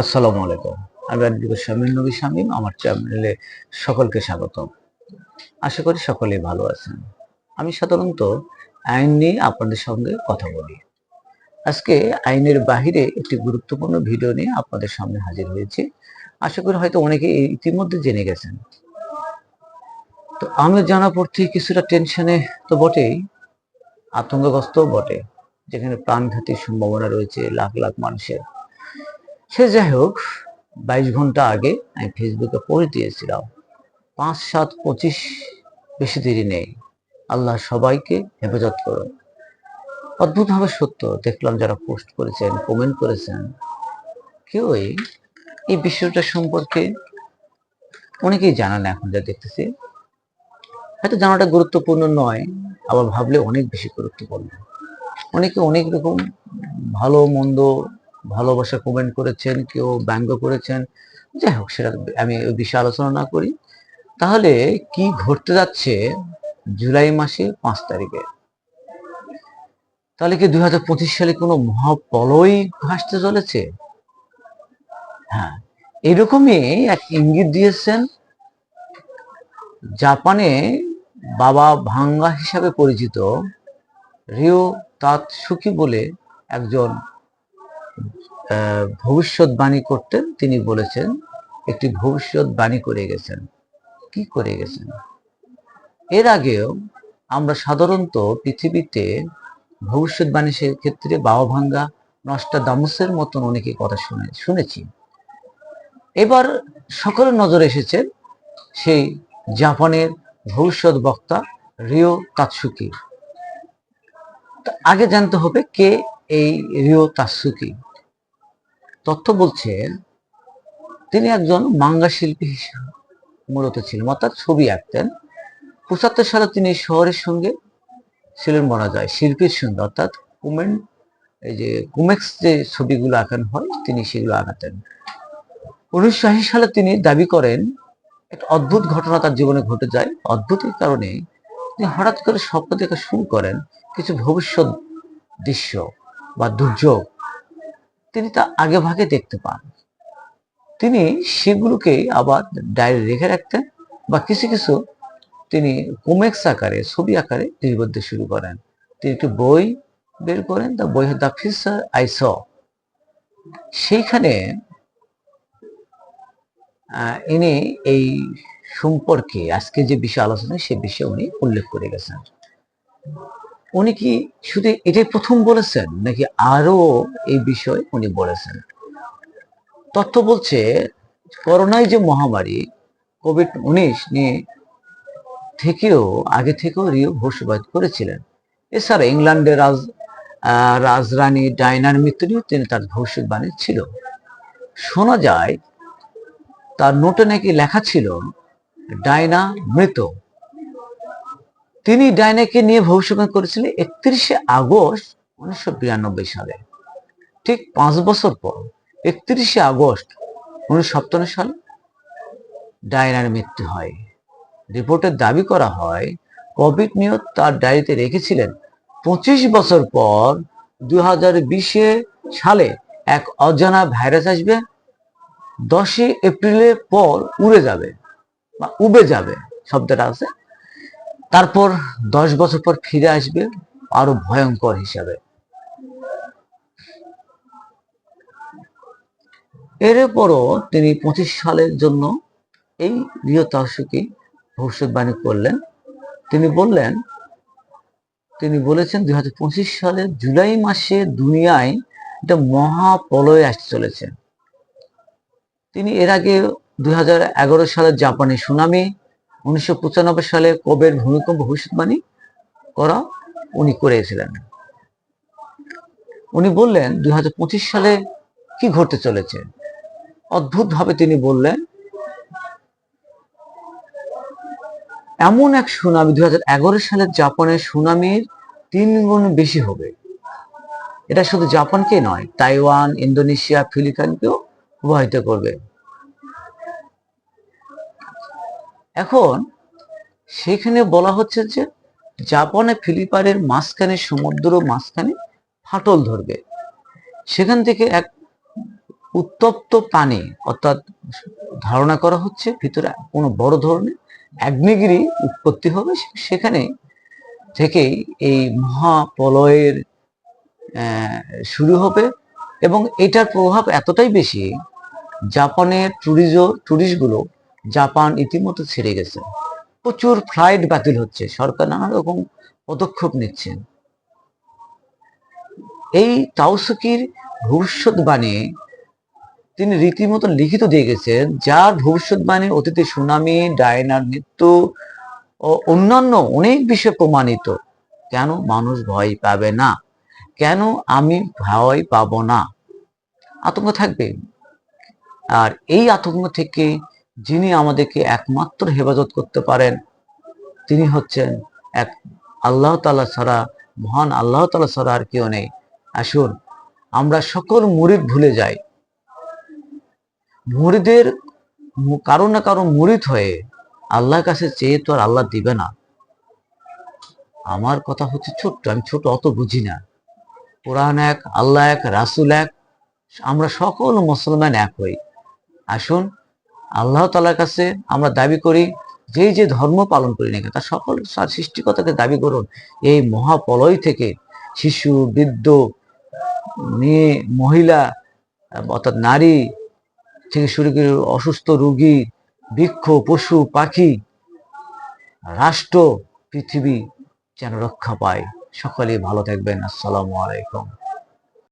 আসসালামু আলাইকুম। আমি আদিবাস শামীম, নবী শামীম, আমার চ্যানেলে সকলকে স্বাগতম। আশা করি সকলেই ভালো আছেন। আমি সাধারণত আইন নিয়ে আপনাদের সঙ্গে কথা বলি। আজকে আইনের বাহিরে একটি গুরুত্বপূর্ণ ভিডিও নিয়ে আপনাদের সামনে হাজির হয়েছি। আশা করি হয়তো অনেকে ইতিমধ্যে জেনে গেছেন। তো আমি জানা পড়তেই কিছুটা টেনশনে তো বটেই আতঙ্কগ্রস্ত বটে, যেখানে প্রাণঘাতীর সম্ভাবনা রয়েছে লাখ লাখ মানুষের। সে যাই হোক, বাইশ ঘণ্টা আগে আমি ফেসবুকে পড়ে দিয়েছিলাম পাঁচ সাত পঁচিশ বেশি দেরি নেই। আল্লাহ সবাইকে হেফাজত করুন। অদ্ভুতভাবে সত্য, দেখলাম যারা পোস্ট করেছেন কমেন্ট করেছেন কেউই এই বিষয়টা সম্পর্কে অনেকেই জানান এখন যা দেখতেছি। হয়তো জানাটা গুরুত্বপূর্ণ নয়, আবার ভাবলে অনেক বেশি গুরুত্বপূর্ণ। অনেকে অনেক রকম ভালো, মন্দ ভালোবাসা কমেন্ট করেছেন, কেউ ব্যঙ্গ করেছেন, যাই হোক, সেটা আমি ওই বিষয়ে আলোচনা না করি। তাহলে কি ঘটতে যাচ্ছে জুলাই মাসে পাঁচ তারিখে? তাহলে কি দুই হাজার পঁচিশ সালে কোনো মহাপলয় ভাসতে চলেছে? হ্যাঁ এরকমই এক ইঙ্গিত দিয়েছেন জাপানে বাবা ভাঙ্গা হিসাবে পরিচিত রিও তাৎসুকি বলে একজন ভবিষ্যৎবাণী করতেন। তিনি বলেছেন, একটি ভবিষ্যৎবাণী করে গেছেন। কি করে গেছেন? এর আগেও আমরা সাধারণত পৃথিবীতে ভবিষ্যৎবাণী ক্ষেত্রে বাবা ভাঙ্গা নষ্টা দামুসের মতন অনেকে কথা শুনে, শুনেছি। এবার সকলের নজরে এসেছেন সেই জাপানের ভবিষ্যৎ বক্তা রিও তাৎসুকি আগে জানতে হবে কে এই রিও তাৎসুকি তথ্য বলছেন তিনি একজন মাঙ্গা শিল্পী হিসেবে মূলত ছিলেন, অর্থাৎ ছবি আঁকতেন। পঁচাত্তর সালে তিনি শহরের সঙ্গে ছিলেন বলা যায়, শিল্পীর সঙ্গে, অর্থাৎ কুমেন, এই যে কুমেক্স যে ছবিগুলো আঁকানো হয়, তিনি সেগুলো আঁকাতেন। উনিশশো আশি সালে তিনি দাবি করেন একটা অদ্ভুত ঘটনা তার জীবনে ঘটে যায়। অদ্ভুতের কারণে তিনি হঠাৎ করে স্বপ্ন দেখা শুরু করেন কিছু ভবিষ্যৎ দৃশ্য। বা দুর্যোগ, তিনি তা আগে ভাগে দেখতে পান। তিনি সেগুলোকে আবার ডায়েরি রেখে রাখতেন বা কিছু কিছু তিনি কোমেক্স আকারে, ছবি আকারে লিপিবদ্ধ শুরু করেন। তিনি একটি বই বের করেন, দ্য বই দ্য ফিচার আই স। সেইখানে ইনি এই সম্পর্কে আজকে যে বিষয় আলোচনা, সে বিষয়ে উনি উল্লেখ করে গেছেন। উনি কি শুধু এটাই প্রথম বলেছেন, নাকি আরও এই বিষয় উনি বলেছেন? তথ্য বলছে, করোনায় যে মহামারী কোভিড উনিশ নিয়ে থেকেও, আগে থেকেও রিও ভবিষ্যৎ করেছিলেন। এছাড়া ইংল্যান্ডের রাজ রাজরানী ডাইনার মৃত্যু নিয়েও তিনি তার ভবিষ্যৎবাণী ছিল। শোনা যায়, তার নোটে নাকি লেখা ছিল ডাইনা মৃত। তিনি ডাইনাকে নিয়ে ভবিষ্যৎবাণী করেছিলেন একত্রিশে আগস্ট উনিশশো বিরানব্বই সালে। ঠিক পাঁচ বছর পর, একত্রিশে আগস্ট উনিশশো সপ্তান্ন সালে ডায়নার মৃত্যু হয়। রিপোর্টে দাবি করা হয় কোভিড নিয়ে তার ডায়েরিতে রেখেছিলেন পঁচিশ বছর পর দুই হাজার বিশে সালে এক অজানা ভাইরাস আসবে, দশই এপ্রিলের পর উড়ে যাবে বা উবে যাবে, শব্দটা আছে তারপর দশ বছর পর ফিরে আসবে আরও ভয়ঙ্কর হিসাবে। এরপরও তিনি পঁচিশ সালের জন্য এই গৃহতাসকে ভবিষ্যৎবাণী করলেন। তিনি বললেন, তিনি বলেছেন দুই হাজার পঁচিশ সালের জুলাই মাসে দুনিয়ায় একটা মহাপলয় আসতে চলেছে। তিনি এর আগে দুই সালের জাপানি সুনামি উনিশশো পঁচানব্বই সালে কবের ভূমিকম্প ভবিষ্যৎবাণী করা উনি করেছিলেন উনি বললেন দু হাজার পঁচিশ সালে কি ঘটতে চলেছে? অদ্ভুতভাবে তিনি বললেন, এমন এক সুনামি, দুই হাজার এগারো সালে জাপানের সুনামির তিন গুণ বেশি হবে। এটা শুধু জাপানকে নয়, তাইওয়ান, ইন্দোনেশিয়া, ফিলিপাইনকেও প্রভাবিত করবে। এখন সেখানে বলা হচ্ছে যে জাপানে ফিলিপারের মাঝখানে, সমুদ্র মাঝখানে ফাটল ধরবে। সেখান থেকে এক উত্তপ্ত পানি অর্থাৎ ধারণা করা হচ্ছে ভিতরে কোনো বড় ধরনের আগ্নেয়গিরি উৎপত্তি হবে। সেখানে থেকেই এই মহাপ্রলয়ের শুরু হবে এবং এটার প্রভাব এতটাই বেশি, জাপানের ট্যুরিজ ট্যুরিস্টগুলো জাপান ইতিমধ্যে ছেড়ে গেছে। প্রচুর ফ্লাইট বাতিল হচ্ছে। সরকার নানা রকম পদক্ষেপ নিচ্ছেন। এই তাওসুকির ভবিষ্যৎবাণী তিনি রীতিমতো লিখিত দিয়ে গেছেন, যার ভবিষ্যৎবাণী অতীতে সুনামি ডায়নার মৃত্যু ও অন্যান্য অনেক বিষয়ে প্রমাণিত। কেন মানুষ ভয় পাবে না? কেন আমি ভয় পাবো না? আতঙ্ক থাকবে। আর এই আতঙ্ক থেকে যিনি আমাদেরকে একমাত্র হেফাজত করতে পারেন, তিনি হচ্ছেন এক আল্লাহ তালা ছাড়া, মহান আল্লাহ তালা ছাড়া আর কেউ নেই। আসুন, আমরা সকল মুরিদ ভুলে যাই। মুরিদের কারও না কারও মুরিদ হয়ে আল্লাহর কাছে চেয়ে তো আর আল্লাহ দিবে না। আমার কথা হচ্ছে ছোট্ট, আমি ছোট অত বুঝি না। কোরআন এক, আল্লাহ এক, রাসুল এক, আমরা সকল মুসলমান এক হই। আসুন আল্লাহ তালার কাছে আমরা দাবি করি যে যে ধর্ম পালন করি না তার সকল সৃষ্টিকতাকে দাবি করুন, এই মহাপলয় থেকে শিশু, বৃদ্ধ, মেয়ে, মহিলা, অর্থাৎ নারী থেকে শুরু করে অসুস্থ রোগী, বৃক্ষ, পশু, পাখি, রাষ্ট্র, পৃথিবী যেন রক্ষা পায়। সকলেই ভালো থাকবেন। আসসালামু আলাইকুম।